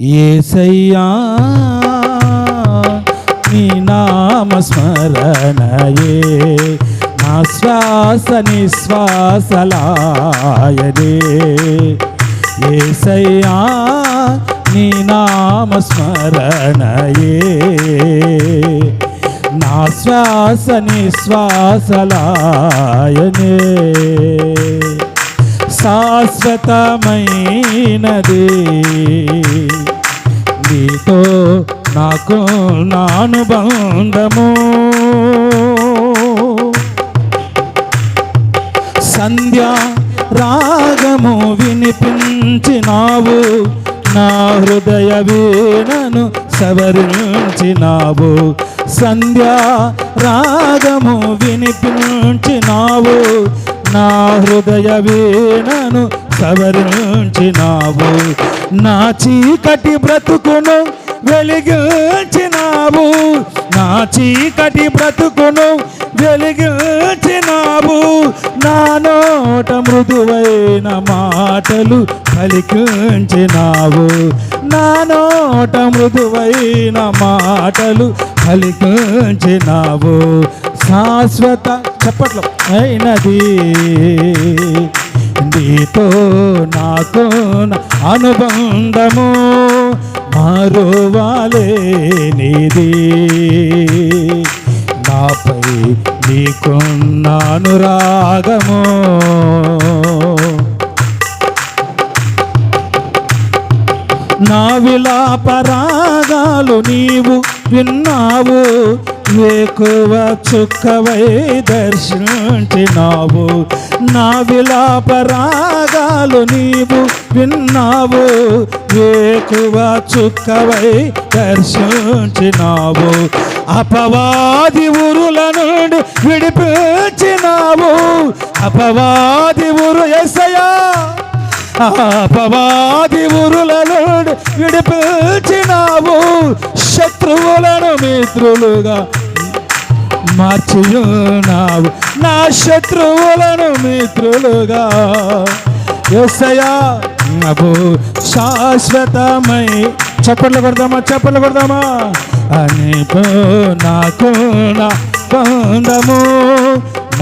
ఏసయ్యా నీ నామ స్మరణయే నా శ్వాస నిశ్వాసలాయనే. ఏసయ్యా నీ నామ స్మరణయే నా శ్వాస నిశ్వాసలాయనే. శాశ్వతమైనది. నీతో నాకు నానుబంధము. సంధ్యా సంధ్య రాగము వినిపించినావు. నా హృదయ వీణను సవరించినావు. సంధ్యా రాగము వినిపించినావు. నా హృదయ వీణను సవరించినావు. నా చీకటి బ్రతుకును వెలిగించినావు. నా చీకటి బ్రతుకును వెలిగించినావు. నా నోట మృదువైన మాటలు పలికించినావు. నా నోట మృదువైన మాటలు పలికించినావు శాశ్వత చప్పట్లు అయినది. నీతో నాకు అనుబంధము మరువాలేనిది. నాపై నీకున్న అనురాగము నా విలాపరాగాలు నీవు విన్నావు. వేకువ చుక్కవై దర్శించినావు. నా విలాపరాగాలు నీవు విన్నావు. వేకువ చుక్కవై దర్శించినావు. అపవాది ఉరుల నుండి విడిపించినావు. అపవాది ఉరు ఎసయా అపవాది ఉరులలో విడిపించినావు. శత్రువులను మిత్రులుగా మార్చియున్నావు. నా శత్రువులను మిత్రులుగా ఎసయా అబు శాశ్వతమై చప్పట్లు కొడదామా చప్పట్లు కొడదామా? అని నాకు నా బంధము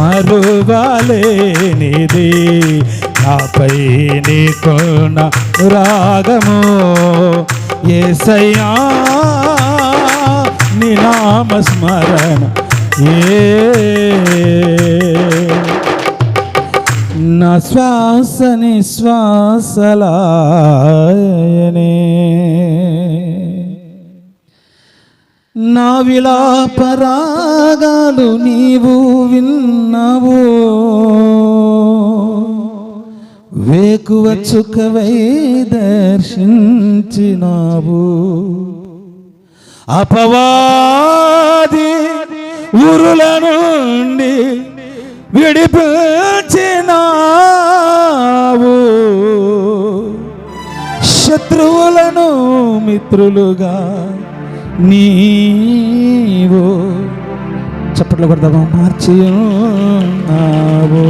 మరువాలేనిది. నాపై నీకున్న రాగము. ఏసయ్యా నీ నామస్మరణ ఏ. నా శ్వాస నిశ్వాసలాయనే నా విలాపరాగాలు నీవు విన్నావు. వేకువ చుకవై దర్శించినావు. అపవాది ఉరుల నుండి విడిపించినావు. శత్రువులను మిత్రులుగా నీవు. చప్పట్లు కొడదామా? మార్చి ఉన్నావు.